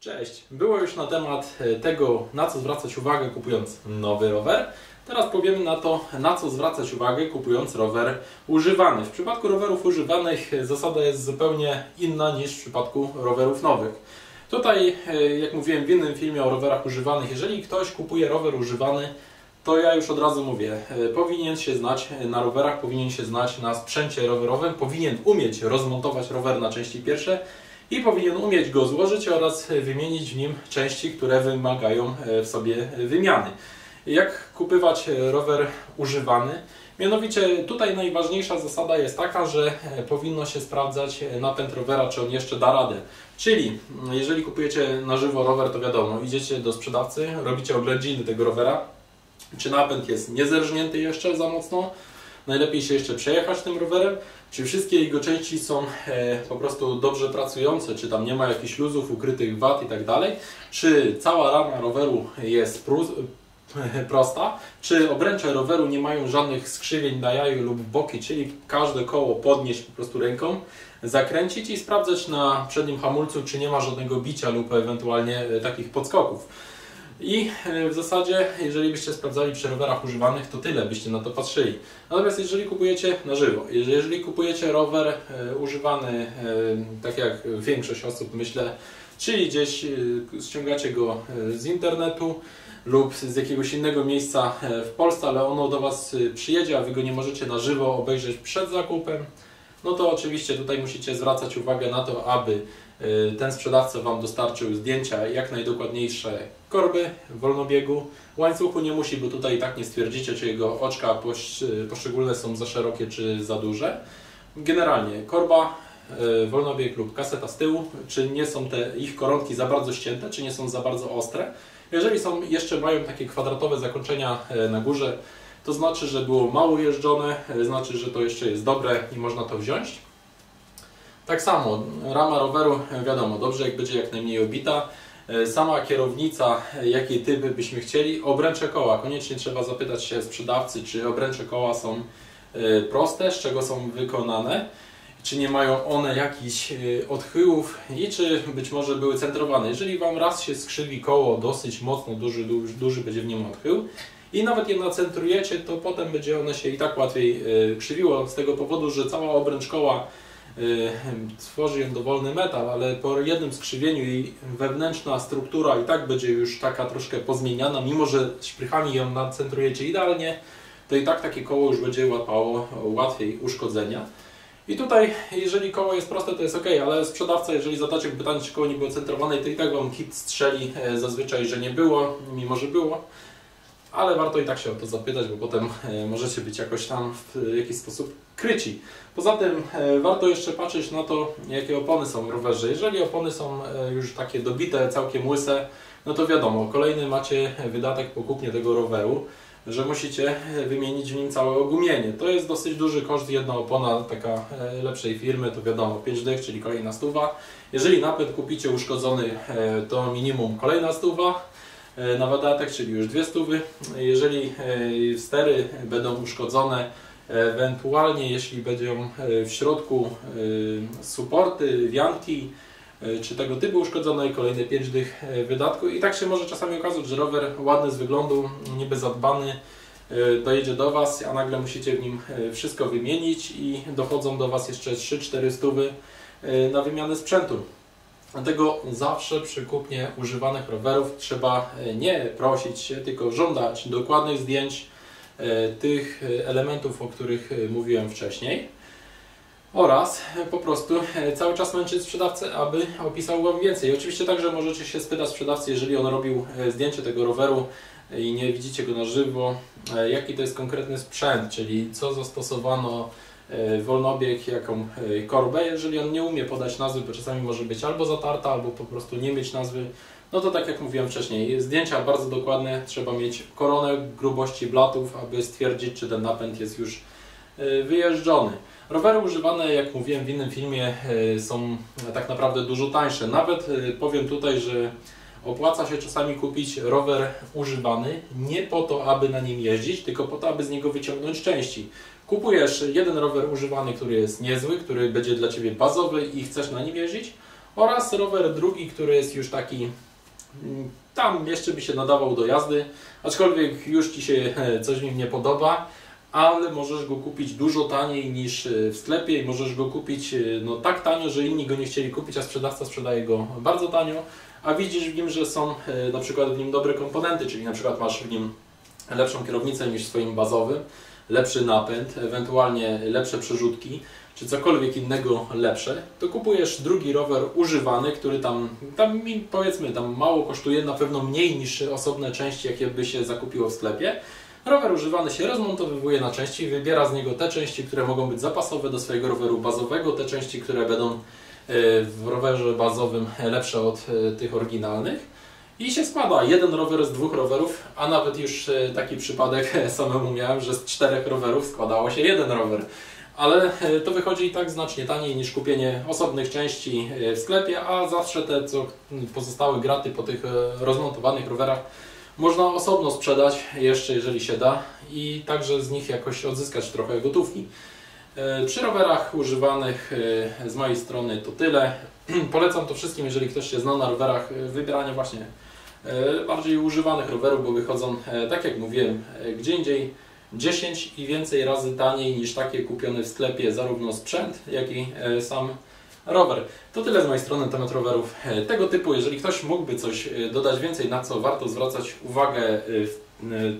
Cześć. Było już na temat e, tego, na co zwracać uwagę kupując nowy rower. Teraz powiemy na to, na co zwracać uwagę kupując rower używany. W przypadku rowerów używanych e, zasada jest zupełnie inna niż w przypadku rowerów nowych. Tutaj, e, jak mówiłem w innym filmie o rowerach używanych, jeżeli ktoś kupuje rower używany, to ja już od razu mówię, powinien się znać na rowerach, powinien się znać na sprzęcie rowerowym, powinien umieć rozmontować rower na części pierwsze i powinien umieć go złożyć oraz wymienić w nim części, które wymagają e, w sobie wymiany. Jak kupywać rower używany? Mianowicie tutaj najważniejsza zasada jest taka, że e, powinno się sprawdzać napęd rowera, czy on jeszcze da radę. Czyli mm, jeżeli kupujecie na żywo rower, to wiadomo, idziecie do sprzedawcy, robicie oględziny tego rowera, czy napęd jest niezerżnięty jeszcze za mocno, najlepiej się jeszcze przejechać tym rowerem, czy wszystkie jego części są e, po prostu dobrze pracujące, czy tam nie ma jakichś luzów, ukrytych wad i tak dalej, czy cała rama roweru jest prosta, czy obręcze roweru nie mają żadnych skrzywień na jaju lub boki, czyli każde koło podnieść po prostu ręką, zakręcić i sprawdzać na przednim hamulcu, czy nie ma żadnego bicia lub ewentualnie e, takich podskoków. I e, w zasadzie, jeżeli byście sprawdzali przy rowerach używanych, to tyle byście na to patrzyli. Natomiast jeżeli kupujecie na żywo, jeżeli kupujecie rower e, używany, e, tak jak większość osób myślę, czyli gdzieś ściągacie go z internetu lub z jakiegoś innego miejsca w Polsce, ale ono do Was przyjedzie, a Wy go nie możecie na żywo obejrzeć przed zakupem, no to oczywiście tutaj musicie zwracać uwagę na to, aby ten sprzedawca Wam dostarczył zdjęcia jak najdokładniejsze korby wolnobiegu. Łańcuchu nie musi, bo tutaj i tak nie stwierdzicie, czy jego oczka poszczególne są za szerokie, czy za duże. Generalnie korba, y, wolnobieg lub kaseta z tyłu, czy nie są te ich koronki za bardzo ścięte, czy nie są za bardzo ostre. Jeżeli są jeszcze mają takie kwadratowe zakończenia y, na górze, to znaczy, że było mało jeżdżone, znaczy, że to jeszcze jest dobre i można to wziąć. Tak samo, rama roweru, e, wiadomo, dobrze jak będzie jak najmniej obita. E, sama kierownica, jaki typ byśmy chcieli. Obręcze koła, koniecznie trzeba zapytać się sprzedawcy, czy obręcze koła są proste, z czego są wykonane, czy nie mają one jakichś odchyłów i czy być może były centrowane. Jeżeli Wam raz się skrzywi koło dosyć mocno, duży, duży, duży będzie w nim odchył, i nawet je nacentrujecie, to potem będzie one się i tak łatwiej e, krzywiło z tego powodu, że cała obręcz koła e, tworzy ją dowolny metal, ale po jednym skrzywieniu jej wewnętrzna struktura i tak będzie już taka troszkę pozmieniana, mimo że szprychami ją nacentrujecie idealnie, to i tak takie koło już będzie łapało łatwiej uszkodzenia. I tutaj, jeżeli koło jest proste, to jest ok, ale sprzedawca, jeżeli zadacie pytanie, czy koło nie było centrowane, to i tak Wam hit strzeli e, zazwyczaj, że nie było, mimo że było ale warto i tak się o to zapytać, bo potem e, możecie być jakoś tam w jakiś sposób kryci. Poza tym e, warto jeszcze patrzeć na to, jakie opony są w rowerze. Jeżeli opony są e, już takie dobite, całkiem łyse, no to wiadomo, kolejny macie wydatek po kupnie tego roweru, że musicie wymienić w nim całe ogumienie. To jest dosyć duży koszt, jedna opona taka lepszej firmy, to wiadomo, 5 dych, czyli kolejna stuwa. Jeżeli napęd kupicie uszkodzony, to minimum kolejna stuwa, E, na wadatek, czyli już dwie stówy. Jeżeli e, stery będą uszkodzone, ewentualnie jeśli będą e, w środku suporty, wianki, czy tego typu uszkodzone i kolejne 5 dych wydatku. I tak się może czasami okazać, że rower ładny z wyglądu, niby zadbany, dojedzie do Was, a nagle musicie w nim wszystko wymienić i dochodzą do Was jeszcze 3-4 stówy na wymianę sprzętu. Dlatego zawsze przy kupnie używanych rowerów trzeba e, nie prosić się, tylko żądać dokładnych zdjęć e, tych e, elementów, o których mówiłem wcześniej. Oraz po prostu cały czas męczyć sprzedawcę, aby opisał Wam więcej. Oczywiście także możecie się spytać sprzedawcy, jeżeli on robił zdjęcie tego roweru i nie widzicie go na żywo, jaki to jest konkretny sprzęt, czyli co zastosowano E, wolnobieg, jaką e, korbę. Jeżeli on nie umie podać nazwy, bo czasami może być albo zatarta, albo po prostu nie mieć nazwy, no to tak jak mówiłem wcześniej, zdjęcia bardzo dokładne, trzeba mieć koronę grubości blatów, aby stwierdzić, czy ten napęd jest już e, wyjeżdżony. Rowery używane, jak mówiłem w innym filmie, są tak naprawdę dużo tańsze. Nawet powiem tutaj, że opłaca się czasami kupić rower używany nie po to, aby na nim jeździć, tylko po to, aby z niego wyciągnąć części. Kupujesz jeden rower używany, który jest niezły, który będzie dla Ciebie bazowy i chcesz na nim jeździć oraz rower drugi, który jest już taki mm, tam jeszcze by się nadawał do jazdy, aczkolwiek już Ci się coś w nim nie podoba, ale możesz go kupić dużo taniej niż e, w sklepie i możesz go kupić e, no, tak tanio, że inni go nie chcieli kupić, a sprzedawca sprzedaje go bardzo tanio, a widzisz w nim, że są na przykład w nim dobre komponenty, czyli na przykład masz w nim lepszą kierownicę niż w swoim bazowym, lepszy napęd, ewentualnie lepsze przerzutki, czy cokolwiek innego lepsze, to kupujesz drugi rower używany, który tam, tam powiedzmy tam mało kosztuje, na pewno mniej niż osobne części, jakie by się zakupiło w sklepie. Rower używany się rozmontowywuje na części, wybiera z niego te części, które mogą być zapasowe do swojego roweru bazowego, te części, które będą e, w rowerze bazowym lepsze od e, tych oryginalnych. I się składa jeden rower z dwóch rowerów, a nawet już e, taki przypadek samemu miałem, że z czterech rowerów składało się jeden rower ale to wychodzi i tak znacznie taniej niż kupienie osobnych części w sklepie, a zawsze te co pozostałe graty po tych rozmontowanych rowerach można osobno sprzedać jeszcze jeżeli się da i także z nich jakoś odzyskać trochę gotówki. Przy rowerach używanych z mojej strony to tyle. Polecam to wszystkim, jeżeli ktoś się zna na rowerach, wybieranie właśnie bardziej używanych rowerów, bo wychodzą, tak jak mówiłem, gdzie indziej 10 i więcej razy taniej niż takie kupione w sklepie, zarówno sprzęt, jak i e, sam. To tyle z mojej strony na temat rowerów e, tego typu. Jeżeli ktoś mógłby coś e, dodać więcej, na co warto zwracać uwagę,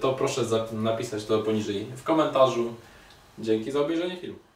to proszę napisać to poniżej w komentarzu. Dzięki za obejrzenie filmu.